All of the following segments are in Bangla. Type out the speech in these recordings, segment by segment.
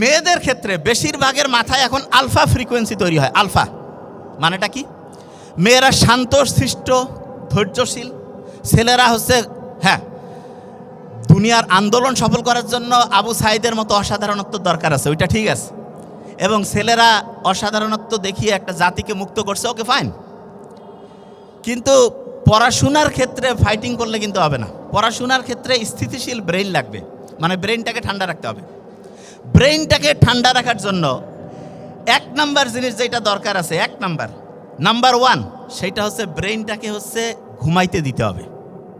মেয়েদের ক্ষেত্রে বেশিরভাগের মাথায় এখন আলফা ফ্রিকোয়েন্সি তৈরি হয়, আলফা। মানেটা কি? মেয়েরা শান্ত, সৃষ্ট, ধৈর্যশীল। ছেলেরা হচ্ছে হ্যাঁ দুনিয়ার আন্দোলন সফল করার জন্য আবু সাইদের মতো অসাধারণত্ব দরকার আছে, ওইটা ঠিক আছে। এবং ছেলেরা অসাধারণত্ব দেখিয়ে একটা জাতিকে মুক্ত করছে, ওকে ফাইন। কিন্তু পড়াশোনার ক্ষেত্রে ফাইটিং করলে কিন্তু হবে না। পড়াশোনার ক্ষেত্রে স্থিতিশীল ব্রেইন লাগবে মানে ব্রেইনটাকে ঠান্ডা রাখতে হবে। ব্রেইনটাকে ঠান্ডা রাখার জন্য এক নাম্বার জিনিস যেটা দরকার আছে, এক নাম্বার। নাম্বার ওয়ান সেইটা হচ্ছে ব্রেইনটাকে হচ্ছে ঘুমাইতে দিতে হবে।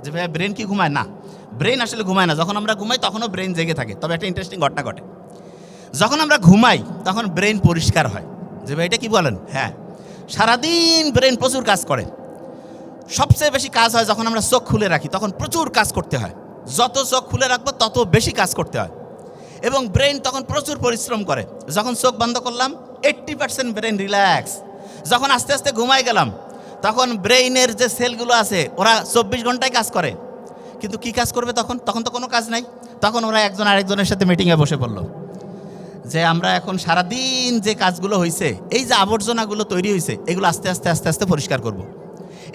যে ভাইয়া ব্রেন কি ঘুমায়? না। ব্রেন আসলে ঘুমায় না। যখন আমরা ঘুমাই, তখনও ব্রেন জেগে থাকে। তবে একটা ইন্টারেস্টিং ঘটনা ঘটে। যখন আমরা ঘুমাই, তখন ব্রেন পরিষ্কার হয়। যে ভাই, এটা কি বলেন? হ্যাঁ। সারাদিন ব্রেন প্রচুর কাজ করে। সবচেয়ে বেশি কাজ হয় যখন আমরা চোখ খুলে রাখি, তখন প্রচুর কাজ করতে হয়। যত চোখ খুলে রাখব, তত বেশি কাজ করতে হয়। এবং ব্রেন তখন প্রচুর পরিশ্রম করে। যখন চোখ বন্ধ করলাম এইট্টি পার্সেন্ট ব্রেন রিল্যাক্স যখন আস্তে আস্তে ঘুমাই গেলাম, তখন ব্রেইনের যে সেলগুলো আছে, ওরা চব্বিশ ঘন্টায় কাজ করে। কিন্তু কি কাজ করবে তখন? তখন তো কোনো কাজ নাই। তখন ওরা একজন আরেকজনের সাথে মিটিংয়ে বসে পড়ল। যে আমরা এখন সারাদিন যে কাজগুলো হয়েছে এই যে আবর্জনাগুলো তৈরি হয়েছে এগুলো আস্তে আস্তে আস্তে আস্তে পরিষ্কার করব।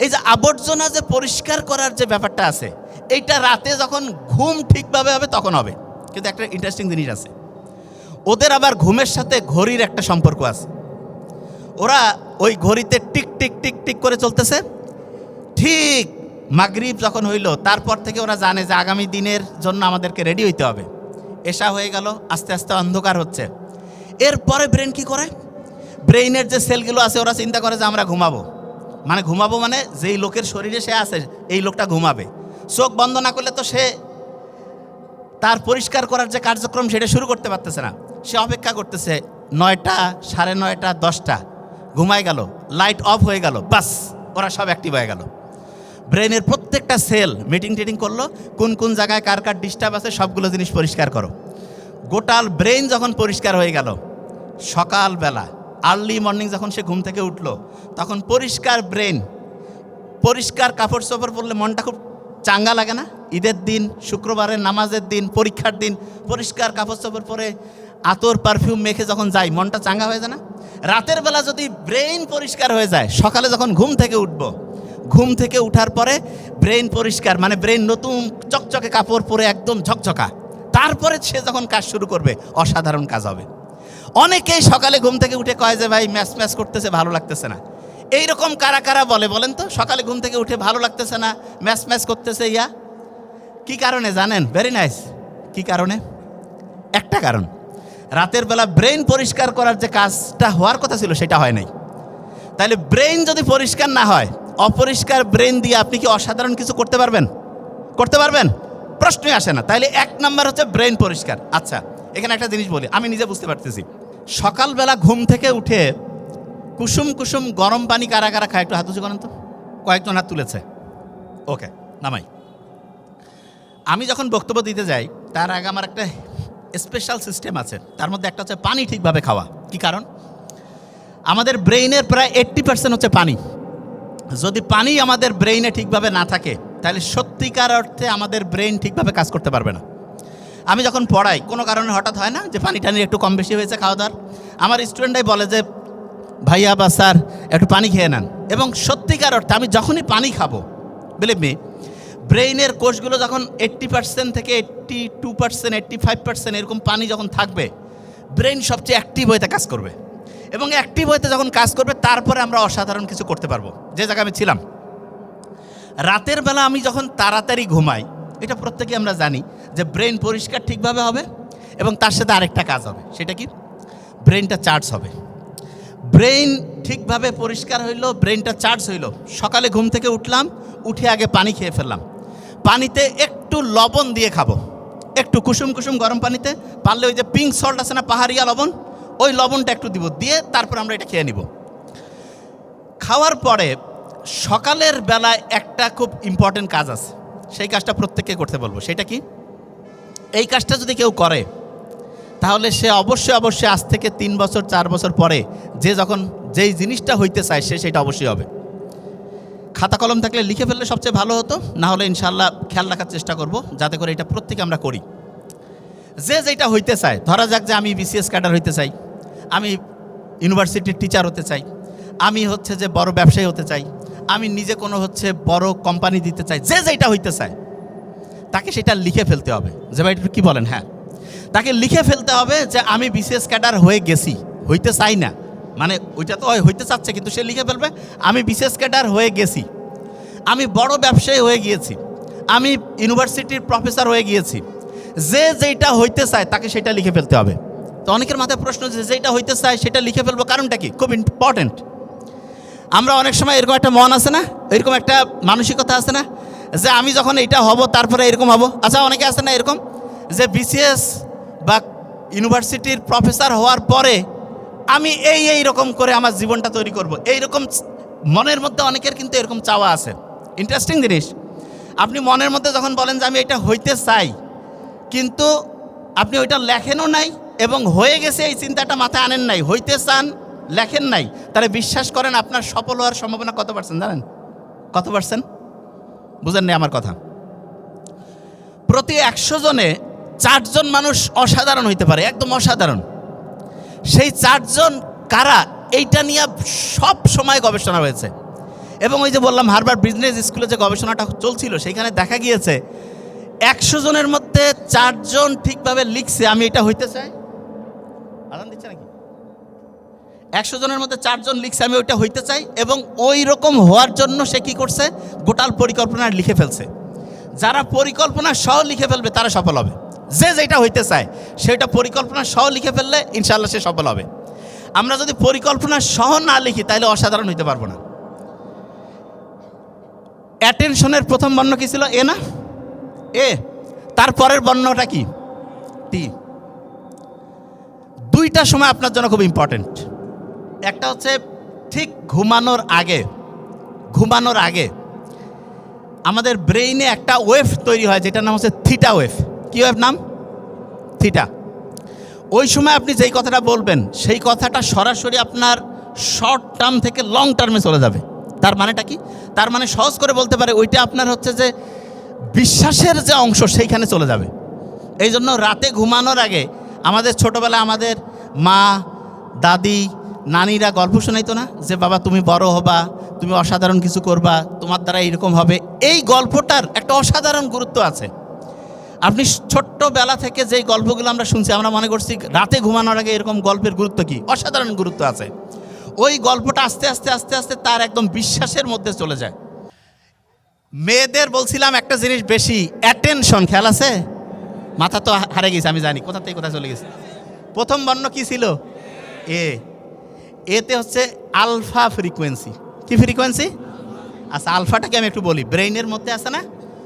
এই যে আবর্জনা যে পরিষ্কার করার যে ব্যাপারটা আছে, এইটা রাতে যখন ঘুম ঠিকভাবে হবে, তখন হবে। কিন্তু একটা ইন্টারেস্টিং জিনিস আছে। ওদের আবার ঘুমের সাথে ঘড়ির একটা সম্পর্ক আছে। ওরা ওই ঘড়িতে টিক টিক টিক টিক করে চলতেছে। ঠিক মাগরিব যখন হইল, তারপর থেকে ওরা জানে যে আগামী দিনের জন্য আমাদেরকে রেডি হইতে হবে। এসা হয়ে গেল, আস্তে আস্তে অন্ধকার হচ্ছে। এরপরে ব্রেন কি করে? ব্রেইনের যে সেলগুলো আছে, ওরা চিন্তা করে যে আমরা ঘুমাবো। মানে ঘুমাবো মানে যেই লোকের শরীরে সে আছে, এই লোকটা ঘুমাবে। চোখ বন্ধ না করলে তো সে তার পরিষ্কার করার যে কার্যক্রম সেটা শুরু করতে পারতেছে না। সে অপেক্ষা করতেছে, নয়টা, সাড়ে নয়টা, দশটা। ঘুমায় গেল লাইট অফ হয়ে গেল, বাস, ওরা সব অ্যাক্টিভ হয়ে গেল। ব্রেনের প্রত্যেকটা সেল মিটিং টিটিং করল, কোন কোন জায়গায় কার কার ডিস্টার্ব আছে সবগুলো জিনিস পরিষ্কার করো। গোটাল ব্রেন যখন পরিষ্কার হয়ে গেল, সকালবেলা আর্লি মর্নিং যখন সে ঘুম থেকে উঠল, তখন পরিষ্কার ব্রেন, পরিষ্কার কাপড় চোপড় পরলে মনটা খুব চাঙ্গা লাগে না? ঈদের দিন, শুক্রবারের নামাজের দিন, পরীক্ষার দিন, পরিষ্কার কাপড় চোপড় পরে আতর পারফিউম মেখে যখন যাই, মনটা চাঙ্গা হয়ে যায় না? রাতের বেলা যদি ব্রেইন পরিষ্কার হয়ে যায়, সকালে যখন ঘুম থেকে উঠব, ঘুম থেকে উঠার পরে ব্রেইন পরিষ্কার মানে ব্রেইন নতুন চকচকে কাপড় পরে একদম ঝকঝকা, তারপরে সে যখন কাজ শুরু করবে, অসাধারণ কাজ হবে। অনেকেই সকালে ঘুম থেকে উঠে কয় যে, ভাই, ম্যাচ ম্যাচ করতেছে, ভালো লাগতেছে না। এইরকম কারা কারা বলে বলেন তো? সকালে ঘুম থেকে উঠে ভালো লাগতেছে না? ম্যাচ ম্যাচ করতেছে ইয়া? কি কারণে জানেন? ভেরি নাইস কি কারণে? একটা কারণ। রাতের বেলা ব্রেন পরিষ্কার করার যে কাজটা হওয়ার কথা ছিল সেটা হয় নাই। তাহলে ব্রেন যদি পরিষ্কার না হয়, অপরিষ্কার ব্রেন দিয়ে আপনি কি অসাধারণ কিছু করতে পারবেন? করতে পারবেন? প্রশ্নই আসে না। তাইলে এক নাম্বার হচ্ছে ব্রেন পরিষ্কার। আচ্ছা এখানে একটা জিনিস বলি। আমি নিজে বুঝতে পারতেছি। সকালবেলা ঘুম থেকে উঠে কুসুম কুসুম গরম পানি কারা কারা খায়? একটু হাত উঁচু করেন তো। কয়েকজন হাত তুলেছে। ওকে, নামাই। আমি যখন বক্তব্য দিতে যাই, তার আগে আমার একটা স্পেশাল সিস্টেম আছে। তার মধ্যে একটা হচ্ছে পানি ঠিকভাবে খাওয়া। কি কারণ? আমাদের ব্রেইনের প্রায় এইট্টি পার্সেন্ট হচ্ছে পানি। যদি পানি আমাদের ব্রেইনে ঠিকভাবে না থাকে, তাহলে সত্যিকার অর্থে আমাদের ব্রেইন ঠিকভাবে কাজ করতে পারবে না। আমি যখন পড়াই, কোনো কারণে হঠাৎ হয় না যে পানি টানি একটু কম বেশি হয়েছে খাওয়া দাওয়ার। আমার স্টুডেন্টরাই বলে যে ভাইয়া বা স্যার, একটু পানি খেয়ে নেন। এবং সত্যিকার অর্থে আমি যখনই পানি খাব বিলিভ মি ব্রেইনের কোষগুলো যখন এইট্টি পার্সেন্ট থেকে eighty two percent eighty five percent এরকম পানি যখন থাকবে, ব্রেইন সবচেয়ে অ্যাক্টিভ হইতে কাজ করবে। এবং অ্যাক্টিভ হইতে যখন কাজ করবে, তারপরে আমরা অসাধারণ কিছু করতে পারব। যে জায়গায় আমি ছিলাম, রাতের বেলা আমি যখন তাড়াতাড়ি ঘুমাই, এটা প্রত্যেকে আমরা জানি যে ব্রেন পরিষ্কার ঠিকভাবে হবে এবং তার সাথে আরেকটা কাজ হবে, সেটা কি? ব্রেনটা চার্জ হবে। ব্রেইন ঠিকভাবে পরিষ্কার হইল ব্রেনটা চার্জ হইল। সকালে ঘুম থেকে উঠলাম, উঠে আগে পানি খেয়ে ফেললাম। পানিতে একটু লবণ দিয়ে খাব। একটু কুসুম কুসুম গরম পানিতে, পারলে ওই যে পিঙ্ক সল্ট আছে না, পাহাড়িয়া লবণ, ওই লবণটা একটু দিব, দিয়ে তারপর আমরা এটা খেয়ে নিব। খাওয়ার পরে সকালের বেলায় একটা খুব ইম্পর্টেন্ট কাজ আছে। সেই কাজটা প্রত্যেককে করতে বলব। সেটা কি? এই কাজটা যদি কেউ করে তাহলে সে অবশ্যই অবশ্যই আজ থেকে তিন বছর, চার বছর পরে যে যখন যেই জিনিসটা হইতে চায় সে সেটা অবশ্যই হবে। খাতা কলম থাকলে লিখে ফেললে সবচেয়ে ভালো হতো, না হলে ইনশাল্লাহ খেয়াল রাখার চেষ্টা করব, যাতে করে এটা প্রত্যেকে আমরা করি। যে যেটা হইতে চায়, ধরা যাক যে আমি বিসিএস ক্যাডার হইতে চাই, আমি ইউনিভার্সিটির টিচার হতে চাই, আমি হচ্ছে যে বড় ব্যবসায়ী হতে চাই, আমি নিজে কোনো হচ্ছে বড় কোম্পানি দিতে চাই, যে যেটা হইতে চায়, তাকে সেটা লিখে ফেলতে হবে। যে ভাই কি বলেন? হ্যাঁ। তাকে লিখে ফেলতে হবে যে আমি বিসিএস ক্যাডার হয়ে গেছি, হইতে চাই না। মানে ওইটা তো হইতে চাচ্ছে, কিন্তু সে লিখে ফেলবে, আমি বিশেষ ক্যাডার হয়ে গেছি। আমি বড় ব্যবসায়ী হয়ে গিয়েছি। আমি ইউনিভার্সিটির প্রফেসর হয়ে গিয়েছি। যে যেটা হইতে চায়, তাকে সেটা লিখে ফেলতে হবে। তো অনেকের মাথায় প্রশ্ন যে যেটা হইতে চায়, সেটা লিখে ফেলব কারণটা কি? খুব ইম্পর্ট্যান্ট আমরা অনেক সময় এরকম একটা মন আছে না? এরকম একটা মানসিকতা আছে না? যে আমি যখন এটা হব, তারপরে এরকম হব। আচ্ছা অনেকে আছে না এরকম? যে বিসিএস বা ইউনিভার্সিটির প্রফেসর হওয়ার পরে আমি এই এই রকম করে আমার জীবনটা তৈরি করব। এই রকম মনের মধ্যে অনেকের কিন্তু এরকম চাওয়া আছে। ইন্টারেস্টিং জিনিস। আপনি মনের মধ্যে যখন বলেন যে আমি এটা হইতে চাই, কিন্তু আপনি ওইটা লেখেনও নাই এবং হয়ে গেছে এই চিন্তাটা মাথায় আনেন নাই, হইতে চান, লেখেন নাই, তাহলে বিশ্বাস করেন আপনার সফল হওয়ার সম্ভাবনা কত পার্সেন্ট জানেন? কত পার্সেন্ট বুঝেন নাই আমার কথা। প্রতি একশো জনে চারজন মানুষ অসাধারণ হইতে পারে, একদম অসাধারণ। সেই চারজন কারা, এইটা নিয়ে সব সময় গবেষণা হয়েছে। এবং ওই যে বললাম হারবার বিজনেস স্কুলে যে গবেষণাটা চলছিল, সেইখানে দেখা গিয়েছে, একশো জনের মধ্যে চারজন ঠিকভাবে লিখছে, আমি এটা হইতে চাই। আদান দিচ্ছে নাকি? একশো জনের মধ্যে চারজন লিখছে, আমি ওইটা হইতে চাই, এবং ওই রকম হওয়ার জন্য সে কি করছে, গোটাল পরিকল্পনা লিখে ফেলছে। যারা পরিকল্পনা সহ লিখে ফেলবে, তারা সফল হবে। যে যেটা হইতে চায়, সেটা পরিকল্পনা সহ লিখে ফেললে ইনশাল্লাহ সে সফল হবে। আমরা যদি পরিকল্পনা সহ না লিখি, তাহলে অসাধারণ হইতে পারব না। অ্যাটেনশনের প্রথম বর্ণ কি ছিল? এ না? এ। তারপরের বর্ণটা কি? টি। দুইটা সময় আপনার জন্য খুব ইম্পর্টেন্ট একটা হচ্ছে ঠিক ঘুমানোর আগে ঘুমানোর আগে আমাদের ব্রেইনে একটা ওয়েভ তৈরি হয়, যেটার নাম হচ্ছে থিটা ওয়েভ কী নাম? থিটা। ওই সময় আপনি যেই কথাটা বলবেন, সেই কথাটা সরাসরি আপনার শর্ট টার্ম থেকে লং টার্মে চলে যাবে। তার মানেটা কি? তার মানে সহজ করে বলতে পারে, ওইটা আপনার হচ্ছে যে বিশ্বাসের যে অংশ সেইখানে চলে যাবে। এই জন্য রাতে ঘুমানোর আগে আমাদের ছোটোবেলায় আমাদের মা, দাদি, নানিরা গল্প শোনাইতো না যে, বাবা, তুমি বড় হবা, তুমি অসাধারণ কিছু করবা, তোমার দ্বারা এরকম হবে। এই গল্পটার একটা অসাধারণ গুরুত্ব আছে। আপনি ছোট্টবেলা থেকে যেই গল্পগুলো আমরা শুনছি, আমরা মনে করছি রাতে ঘুমানোর আগে এরকম গল্পের গুরুত্ব কি? অসাধারণ গুরুত্ব আছে। ওই গল্পটা আস্তে আস্তে আস্তে আস্তে তার একদম বিশ্বাসের মধ্যে চলে যায়। মেয়েদের বলছিলাম একটা জিনিস বেশি অ্যাটেনশন খেয়াল আছে? মাথা তো হারে গেছে, আমি জানি। কোথা থেকে কোথায় চলে গেছে? প্রথম বর্ণ কি ছিল? এ। এতে হচ্ছে আলফা ফ্রিকোয়েন্সি। কি ফ্রিকোয়েন্সি? আচ্ছা আলফাটাকে আমি একটু বলি। ব্রেইনের মধ্যে আছে না?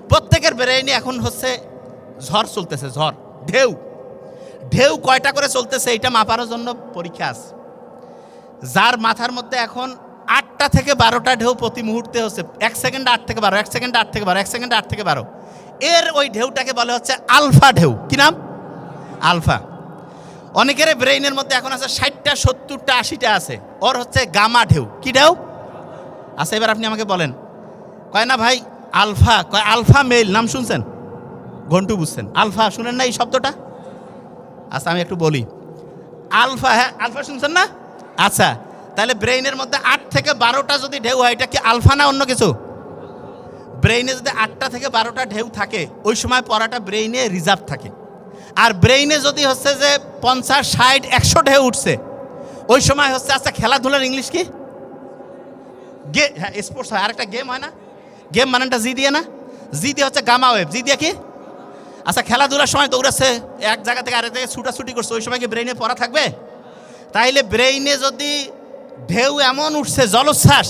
প্রত্যেকের ব্রেইনে এখন হচ্ছে ঝড় চলতেছে, ঝড়। ঢেউ। ঢেউ কয়টা করে চলতেছে এটা মাপার জন্য পরীক্ষা আছে। যার মাথার মধ্যে এখন আটটা থেকে বারোটা ঢেউ প্রতি মুহূর্তে হচ্ছে। এক সেকেন্ডে আট থেকে বারো, এক সেকেন্ডে আট থেকে বারো, এক সেকেন্ডে আট থেকে বারো। এর ওই ঢেউটাকে বলে হচ্ছে আলফা ঢেউ। কি নাম? আলফা। অনেকের ব্রেইনের মধ্যে এখন আছে ষাটটা, সত্তরটা, আশিটা আছে। ওর হচ্ছে গামা ঢেউ। কি ঢেউ? আচ্ছা এবার আপনি আমাকে বলেন। কয় না ভাই, আলফা, কয় আলফা মেল নাম শুনছেন? ঘন্টু বুঝছেন। আলফা, শুনেন না এই শব্দটা? আচ্ছা আমি একটু বলি। আলফা হ্যাঁ আলফা শুনছেন না? আচ্ছা তাহলে ব্রেইনের মধ্যে আট থেকে বারোটা যদি ঢেউ হয়, এটা কি আলফা না অন্য কিছু? ব্রেইনে যদি আটটা থেকে বারোটা ঢেউ থাকে, ওই সময় পড়াটা ব্রেইনে রিজার্ভ থাকে। আর ব্রেইনে যদি হচ্ছে যে পঞ্চাশ, ষাট, একশো ঢেউ উঠছে, ওই সময় হচ্ছে আচ্ছা খেলাধুলার ইংলিশ কি? গে হ্যাঁ স্পোর্টস হয়। আরেকটা গেম হয় না? গেম মানেটা জি দিয়ে না? জি দিয়ে হচ্ছে গামা ওয়েব জি দিয়ে কি? আচ্ছা খেলাধুলার সময় দৌড়াচ্ছে, এক জায়গা থেকে আরেক জায়গায় ছুটাছুটি করছে, ওই সময় কি ব্রেইনে পড়া থাকবে? তাইলে ব্রেইনে যদি ঢেউ এমন উঠছে, জলোচ্ছ্বাস,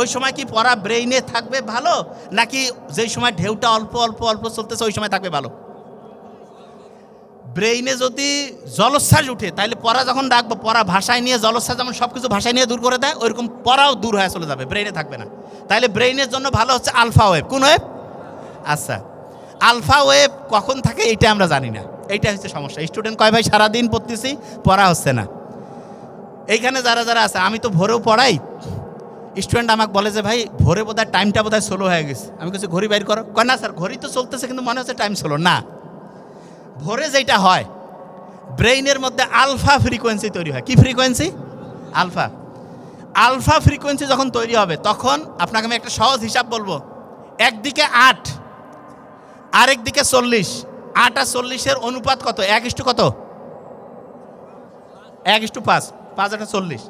ওই সময় কি পড়া ব্রেইনে থাকবে ভালো? নাকি যেই সময় ঢেউটা অল্প অল্প অল্প চলতেছে, ওই সময় থাকবে ভালো? ব্রেইনে যদি জলোচ্ছ্বাস উঠে তাহলে পড়া যখন ডাকবো পড়া ভাষায় নিয়ে, জলোচ্ছ্বাস যেমন সব কিছু ভাষায় নিয়ে দূর করে দেয়, ওইরকম পড়াও দূর হয়ে চলে যাবে ব্রেইনে থাকবে না। তাহলে ব্রেইনের জন্য ভালো হচ্ছে আলফা ওয়েভ, কোন ওয়েভ? আচ্ছা। আলফা ওয়েভ কখন থাকে এটা আমরা জানি না। এইটা হচ্ছে সমস্যা। স্টুডেন্ট কয়, ভাই, সারাদিন পড়তেছি, পড়া হচ্ছে না। এইখানে যারা যারা আছে, আমি তো ভোরেও পড়াই। স্টুডেন্ট আমাকে বলে যে, ভাই, ভোরে বোধহয় টাইমটা বোধহয় স্লো হয়ে গেছে। আমি কিছু ঘড়ি বাইর করো। কয়, না স্যার, ঘড়ি তো চলতেছে, কিন্তু মনে হচ্ছে টাইম স্লো না। ভোরে যেটা হয়, ব্রেইনের মধ্যে আলফা ফ্রিকোয়েন্সি তৈরি হয়। কি ফ্রিকোয়েন্সি আলফা। আলফা ফ্রিকোয়েন্সি যখন তৈরি হবে, তখন আপনাকে আমি একটা সহজ হিসাব বলব। একদিকে আট আরেক দিকে চল্লিশ। আট আর চল্লিশের অনুপাত কত? এক ইস্টু কত? এক ইস্টু পাঁচ। পাঁচ একটা চল্লিশ।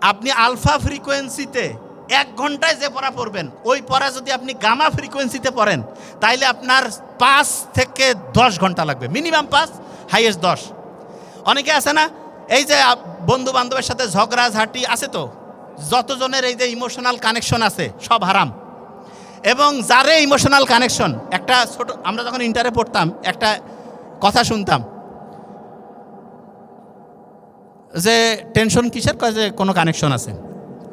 আপনি আলফা ফ্রিকোয়েন্সিতে এক ঘন্টায় যে পড়া পড়বেন, ওই পড়া যদি আপনি গামা ফ্রিকোয়েন্সিতে পড়েন, তাইলে আপনার পাঁচ থেকে দশ ঘণ্টা লাগবে। মিনিমাম পাঁচ, হাইয়েস্ট দশ। অনেকে আছে না? এই যে বন্ধু বান্ধবের সাথে ঝগড়া ঝাঁটি আছে তো? যতজনের এই যে ইমোশনাল কানেকশন আছে, সব হারাম। এবং যারে ইমোশনাল কানেকশন একটা ছোট, আমরা যখন ইন্টারে পড়তাম, একটা কথা শুনতাম, যে টেনশন কিসের? যে কোনো কানেকশন আছে।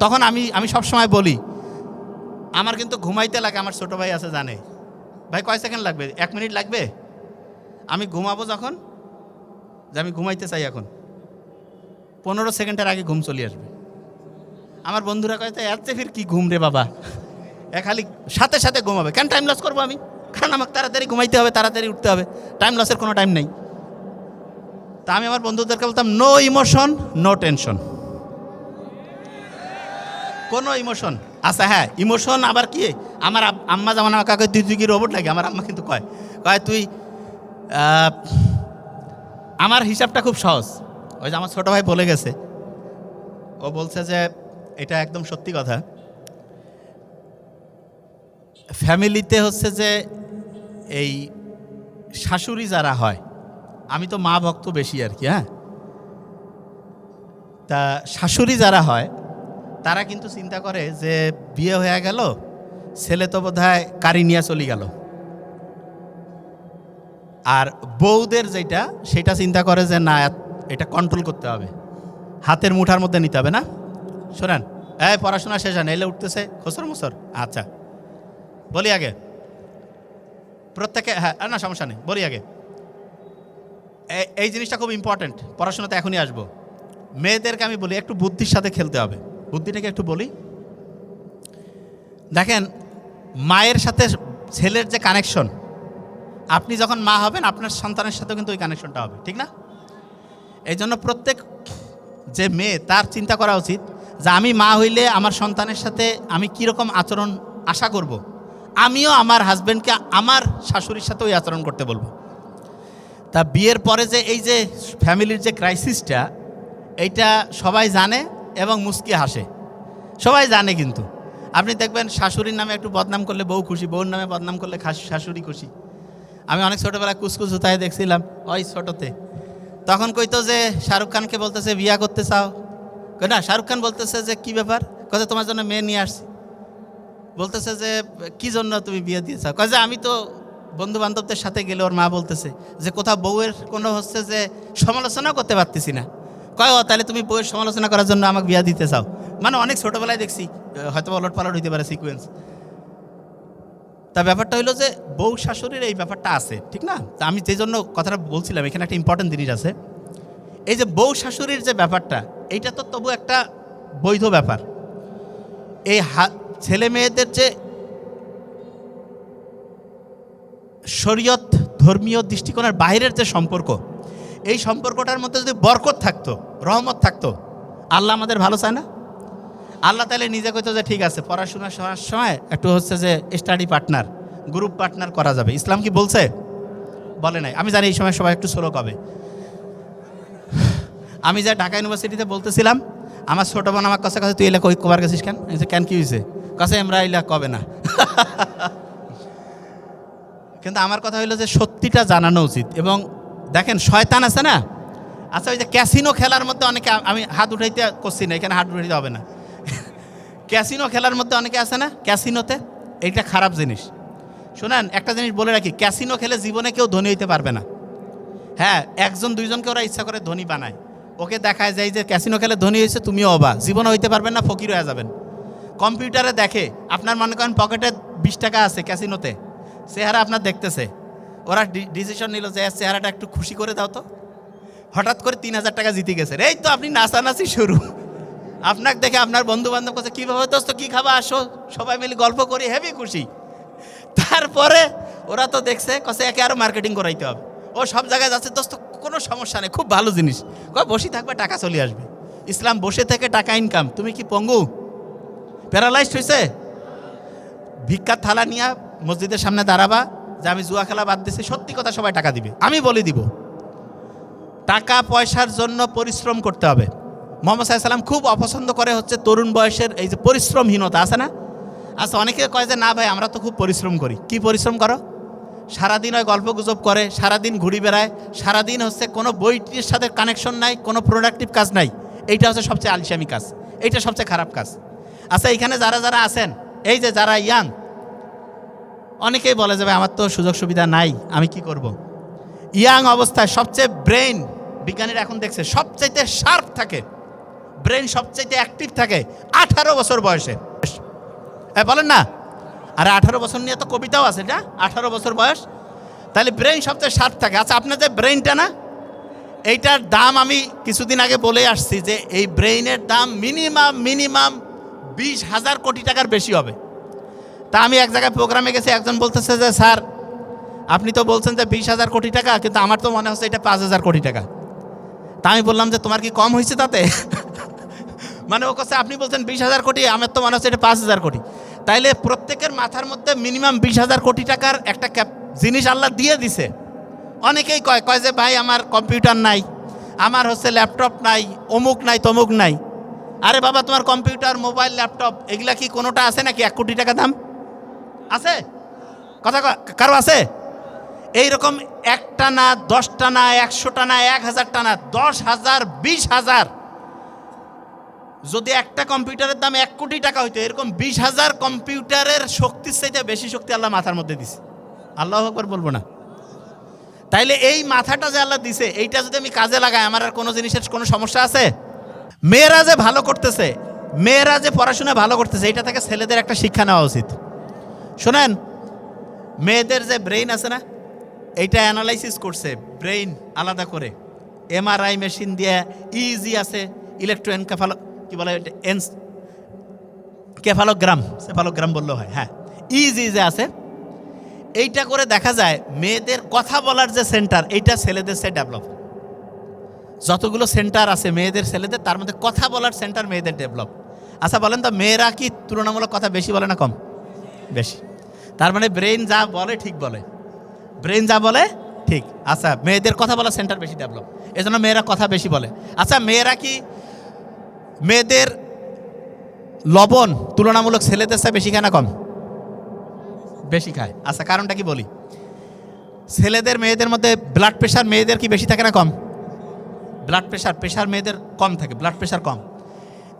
তখন আমি আমি সব সময় বলি, আমার কিন্তু ঘুমাইতে লাগে, আমার ছোট ভাই আছে, জানে। ভাই, কয় সেকেন্ড লাগবে? এক মিনিট লাগবে? আমি ঘুমাবো যখন, যে আমি ঘুমাইতে চাই এখন। পনেরো সেকেন্ডের আগে ঘুম চলে আসবে। আমার বন্ধুরা কয় তাই এত ফির কি ঘুম রে বাবা? খালি সাথে সাথে ঘুমাবে। কেন টাইম লস করব আমি? কারণ আমাকে তাড়াতাড়ি ঘুমাইতে হবে, তাড়াতাড়ি উঠতে হবে। টাইম লসের কোনো টাইম নেই। তা আমি আমার বন্ধুদেরকে বলতাম নো ইমোশন নো টেনশন কোনো ইমোশন আচ্ছা হ্যাঁ ইমোশন আবার কি? আমার আম্মা যেমন আমার কাকে তুই তুই কি রোবট লাগে, আমার আম্মা কিন্তু কয় কয়, তুই আমার হিসাবটা খুব সহজ। ওই যে আমার ছোটো ভাই বলে গেছে। ও বলছে যে, এটা একদম সত্যি কথা। ফ্যামিলিতে হচ্ছে যে এই শাশুড়ি যারা হয়, আমি তো মা ভক্ত বেশি আর কি হ্যাঁ? তা শাশুড়ি যারা হয়, তারা কিন্তু চিন্তা করে যে বিয়ে হয়ে গেল, ছেলে তো বোধ হয় কারি নিয়ে চলে গেল। আর বউদের যেটা, সেটা চিন্তা করে যে না এটা কন্ট্রোল করতে হবে। হাতের মুঠার মধ্যে নিতে হবে না? শোনেন, এই পড়াশোনা শেষ হয় না, এলে উঠতেছে খসর মুসর। আচ্ছা। বলি আগে। প্রত্যেকে হ্যাঁ না, সমস্যা নেই, বলি আগে। এই জিনিসটা খুব ইম্পর্ট্যান্ট পড়াশোনাতে এখনই আসব। মেয়েদেরকে আমি বলি, একটু বুদ্ধির সাথে খেলতে হবে। বুদ্ধিটাকে একটু বলি। দেখেন, মায়ের সাথে ছেলের যে কানেকশন আপনি যখন মা হবেন, আপনার সন্তানের সাথেও কিন্তু ওই কানেকশনটা হবে, ঠিক না? এই জন্য প্রত্যেক যে মেয়ে, তার চিন্তা করা উচিত যে আমি মা হইলে আমার সন্তানের সাথে আমি কীরকম আচরণ আশা করব। আমিও আমার হাজব্যান্ডকে আমার শাশুড়ির সাথে ওই আচরণ করতে বলব। তা বিয়ের পরে যে এই যে ফ্যামিলির যে ক্রাইসিসটা এইটা সবাই জানে এবং মুস্কি হাসে। সবাই জানে কিন্তু। আপনি দেখবেন শাশুড়ির নামে একটু বদনাম করলে বউ খুশি, বউর নামে বদনাম করলে শাশুড়ি খুশি। আমি অনেক ছোটোবেলায় কুসকুস হুতায় দেখছিলাম, ওই ছোটোতে। তখন কইতো যে, শাহরুখ খানকে বলতেছে বিয়া করতে চাও? না, শাহরুখ খান বলতেছে যে, কি ব্যাপার? কথা তোমার জন্য মেয়ে নিয়ে আসছি। বলতেছে যে, কি জন্য তুমি বিয়ে দিয়ে চাও কয় যে, আমি তো বন্ধু বান্ধবদের সাথে গেলে ওর মা বলতেছে যে, কোথাও বউয়ের কোনো হচ্ছে যে সমালোচনা করতে পারতেছি না। কয় তাহলে তুমি বউয়ের সমালোচনা করার জন্য আমাকে বিয়া দিতে চাও। মানে অনেক ছোটোবেলায় দেখছি, হয়তো অলট পালট হইতে পারে সিকুয়েন্স তা ব্যাপারটা হইল যে, বউ শাশুড়ির এই ব্যাপারটা আছে, ঠিক না? তা আমি যে জন্য কথাটা বলছিলাম, এখানে একটা ইম্পর্টেন্ট জিনিস আছে। এই যে, বউ শাশুড়ির যে ব্যাপারটা, এইটা তো তবু একটা বৈধ ব্যাপার। এই ছেলে মেয়েদের যে শরীয়ত, ধর্মীয় দৃষ্টিকোণের বাইরের যে সম্পর্ক, এই সম্পর্কটার মধ্যে যদি বরকত থাকতো, রহমত থাকতো, আল্লাহ আমাদের ভালো চায় না? আল্লাহ তাহলে নিজে কইতো যে, ঠিক আছে, পড়াশোনা সময় একটু হচ্ছে যে স্টাডি পার্টনার গ্রুপ পার্টনার করা যাবে। ইসলাম কি বলছে? বলে নাই। আমি জানি এই সময় সবাই একটু স্লো কবে। আমি যে ঢাকা ইউনিভার্সিটিতে বলতেছিলাম, আমার ছোট বোন আমার কাছে কাছে, তুই এলা কই, কবার গেছিস কেন? কেন কি হয়েছে কাছে এলা কবে না? কিন্তু আমার কথা হইল যে সত্যিটা জানানো উচিত। এবং দেখেন, শয়তান আছে না? আচ্ছা ওই যে ক্যাসিনো খেলার মধ্যে অনেকে আমি হাত উঠাইতে করছি না, এখানে হাত উঠাইতে হবে না। ক্যাসিনো খেলার মধ্যে অনেকে আছে না? ক্যাসিনোতে, এইটা খারাপ জিনিস। শোনেন, একটা জিনিস বলে রাখি, ক্যাসিনো খেলে জীবনে কেউ ধনী হইতে পারবে না। হ্যাঁ একজন, দুইজনকে ওরা ইচ্ছা করে ধনী বানায়। ওকে দেখায় যায় যে ক্যাসিনো খেলে ধনী হয়েছে, তুমিও অবা জীবনে হইতে পারবেন না, ফকির হয়ে যাবেন। কম্পিউটারে দেখে, আপনার মনে করেন পকেটে বিশ টাকা আছে ক্যাসিনোতে, চেহারা আপনার দেখতেছে। ওরা ডিসিশন নিল যে চেহারাটা একটু খুশি করে দাও তো। হঠাৎ করে তিন হাজার টাকা জিতে গেছে। এই তো আপনি নাচানাচি শুরু। আপনাকে দেখে আপনার বন্ধু বান্ধব কাছে কীভাবে দোস্ত, কী খাবা? আসো, সবাই মিলে গল্প করি হেভি খুশি। তারপরে ওরা তো দেখছে, কসে একে আরও মার্কেটিং করাইতে হবে। ও সব জায়গায় যাচ্ছে, দোস্ত, কোনো সমস্যা নেই, খুব ভালো জিনিস। বসে থাকবে, টাকা চলে আসবে। ইসলাম বসে থেকে টাকা ইনকাম তুমি কি পঙ্গু? প্যারালাইজড হয়েছে ভিক্ষার থালা নিয়ে মসজিদের সামনে দাঁড়াবা, যে আমি জুয়া খেলা বাদ দিছি, সত্যি কথা সবাই টাকা দিবে। আমি বলে দিব, টাকা পয়সার জন্য পরিশ্রম করতে হবে। মোহাম্মদ সাল্লাম খুব অপছন্দ করে হচ্ছে তরুণ বয়সের এই যে পরিশ্রমহীনতা, আছে না? আচ্ছা অনেকে কয় যে, না ভাই, আমরা তো খুব পরিশ্রম করি। কি পরিশ্রম করো? সারাদিন ওই গল্প গুজব করে, সারাদিন ঘুরি বেড়ায়, সারাদিন হচ্ছে কোনো বইটির সাথে কানেকশন নাই, কোনো প্রোডাক্টিভ কাজ নাই। এইটা হচ্ছে সবচেয়ে আলসামি কাজ, এইটা সবচেয়ে খারাপ কাজ। আচ্ছা এখানে যারা যারা আছেন, এই যে যারা ইয়াং, অনেকেই বলে যাবে আমার তো সুযোগ সুবিধা নাই, আমি কি করব। ইয়াং অবস্থায় সবচেয়ে ব্রেন বিজ্ঞানীরা এখন দেখছে, সবচাইতে শার্প থাকে। ব্রেন সবচাইতে অ্যাক্টিভ থাকে আঠারো বছর বয়সে। হ্যাঁ বলেন না? আরে, আঠারো বছর নিয়ে তো কবিতাও আছে, না? আঠারো বছর বয়স। তাহলে ব্রেন সবচেয়ে শার্প থাকে। আচ্ছা আপনার যে ব্রেনটা না, এইটার দাম আমি কিছুদিন আগে বলে আসছি যে, এই ব্রেইনের দাম মিনিমাম মিনিমাম বিশ হাজার কোটি টাকার বেশি হবে। তা আমি এক জায়গায় প্রোগ্রামে গেছি, একজন বলতেছে যে, স্যার, আপনি তো বলছেন যে বিশ হাজার কোটি টাকা, কিন্তু আমার তো মনে হচ্ছে এটা পাঁচ হাজার কোটি টাকা। তা আমি বললাম যে, তোমার কি কম হয়েছে তাতে? মানে ও কাছে আপনি বলছেন বিশ হাজার কোটি, আমার তো মনে হচ্ছে এটা পাঁচ হাজার কোটি। তাইলে প্রত্যেকের মাথার মধ্যে মিনিমাম বিশ হাজার কোটি টাকার একটা ক্যাপ জিনিস আল্লাহ দিয়ে দিছে। অনেকেই কয় কয় যে, ভাই, আমার কম্পিউটার নাই, আমার হচ্ছে ল্যাপটপ নাই, অমুক নাই, তমুক নাই। আরে বাবা, তোমার কম্পিউটার, মোবাইল, ল্যাপটপ, এগুলা কি কোনোটা আছে নাকি? এক কোটি টাকা দাম? আছে? কথা কারও আছে? এইরকম একটা না, দশটা না, একশোটা না, এক হাজারটা না, দশ হাজার, বিশ হাজার। যদি একটা কম্পিউটারের দাম এক কোটি টাকা হইতো, এরকম বিশ হাজার কম্পিউটারের শক্তির চাইতে বেশি শক্তি আল্লাহ মাথার মধ্যে দিছে। আল্লাহ একবার বলব না। তাইলে এই মাথাটা যে আল্লাহ দিছে, এইটা যদি আমি কাজে লাগাই, আমার আর কোনো জিনিসের কোনো সমস্যা আছে? মেয়েরা যে ভালো করতেছে, মেয়েরা যে পড়াশোনা ভালো করতেছে, এটা থেকে ছেলেদের একটা শিক্ষা নেওয়া উচিত। শোনেন, মেয়েদের যে ব্রেইন আছে না, এইটা অ্যানালাইসিস করছে ব্রেইন আলাদা করে। এমআরআই মেশিন দিয়ে ইজি আছে ইলেকট্রোএনকেফালো কি বলে এনস কেফালোগ্রাম সেফালোগ্রাম বললেও হয় হ্যাঁ। ইজি যে আছে, এইটা করে দেখা যায়, মেয়েদের কথা বলার যে সেন্টার এইটা ছেলেদের সে ডেভেলপ যতগুলো সেন্টার আছে মেয়েদের, ছেলেদের, তার মধ্যে কথা বলার সেন্টার মেয়েদের ডেভেলপ। আচ্ছা বলেন তো, মেয়েরা কি তুলনামূলক কথা বেশি বলে না কম? বেশি। তার মানে ব্রেন যা বলে, ঠিক বলে। ব্রেন যা বলে, ঠিক। আচ্ছা মেয়েদের কথা বলার সেন্টার বেশি ডেভেলপ। এজন্য মেয়েরা কথা বেশি বলে। আচ্ছা মেয়েরা কি মেয়েদের লবণ তুলনামূলক ছেলেদের সাথে বেশি খায় না কম? বেশি খায়। আচ্ছা কারণটা কি বলি? ছেলেদের, মেয়েদের মধ্যে ব্লাড প্রেশার মেয়েদের কি বেশি থাকে না কম? ব্লাড প্রেশার প্রেশার মেয়েদের কম থাকে ব্লাড প্রেশার কম।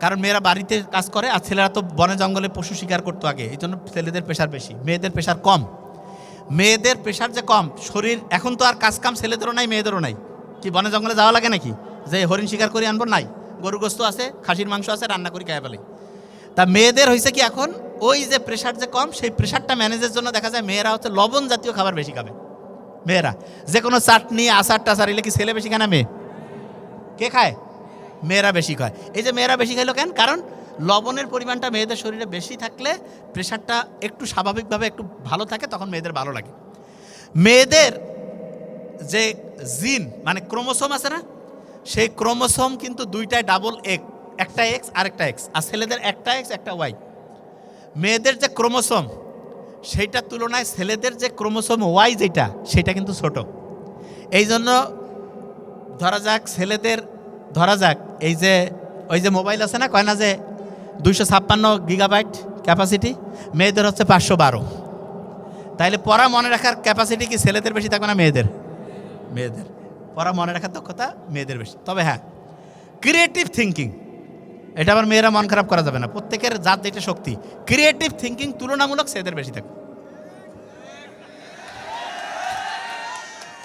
কারণ মেয়েরা বাড়িতে কাজ করে আর ছেলেরা তো বনে জঙ্গলে পশু শিকার করতো আগে, এই জন্য ছেলেদের প্রেশার বেশি, মেয়েদের প্রেশার কম। মেয়েদের প্রেশার যে কম, শরীর, এখন তো আর কাজ কাম ছেলেদেরও নাই, মেয়েদেরও নাই। কি বনে জঙ্গলে যাওয়া লাগে নাকি? যে হরিণ শিকার করে আনব, নাই। গরু গোস্ত আছে, খাসির মাংস আছে, রান্না করি খাই ফেলি। তা মেয়েদের হয়েছে কি এখন, ওই যে প্রেশার যে কম, সেই প্রেশারটা ম্যানেজের জন্য দেখা যায় মেয়েরা হচ্ছে লবণ জাতীয় খাবার বেশি খাবে। মেয়েরা যে কোনো চাটনি আচার টাচার এলে কি ছেলে বেশি খায় না মেয়ে? কে খায়? মেয়েরা বেশি খায়। এই যে মেয়েরা বেশি খাইলো কেন? কারণ লবণের পরিমাণটা মেয়েদের শরীরে বেশি থাকলে প্রেশারটা একটু স্বাভাবিকভাবে একটু ভালো থাকে, তখন মেয়েদের ভালো লাগে। মেয়েদের যে জিন মানে ক্রোমোসোম আছে না? সেই ক্রোমোসোম কিন্তু দুইটায় ডাবল এক একটা এক্স আর একটা এক্স আর ছেলেদের একটা এক্স একটা ওয়াই মেয়েদের যে ক্রোমোসোম সেইটার তুলনায় ছেলেদের যে ক্রোমোসোম ওয়াই যেটা, সেটা কিন্তু ছোট। এই জন্য ধরা যাক, ছেলেদের, ধরা যাক, এই যে, ওই যে মোবাইল আছে না, কয় না যে, দুইশো ছাপ্পান্ন গিগাবাইট ক্যাপাসিটি মেয়েদের হচ্ছে পাঁচশো বারো। তাইলে পড়া মনে রাখার ক্যাপাসিটি কি ছেলেদের বেশি থাকবে না মেয়েদের? মেয়েদের। পড়া মনে রাখার দক্ষতা মেয়েদের বেশি। তবে হ্যাঁ ক্রিয়েটিভ থিঙ্কিং এটা আবার মেয়েরা মন খারাপ করা যাবে না। প্রত্যেকের জাত যেটা শক্তি। ক্রিয়েটিভ থিঙ্কিং তুলনামূলক ছেলেদের বেশি থাকে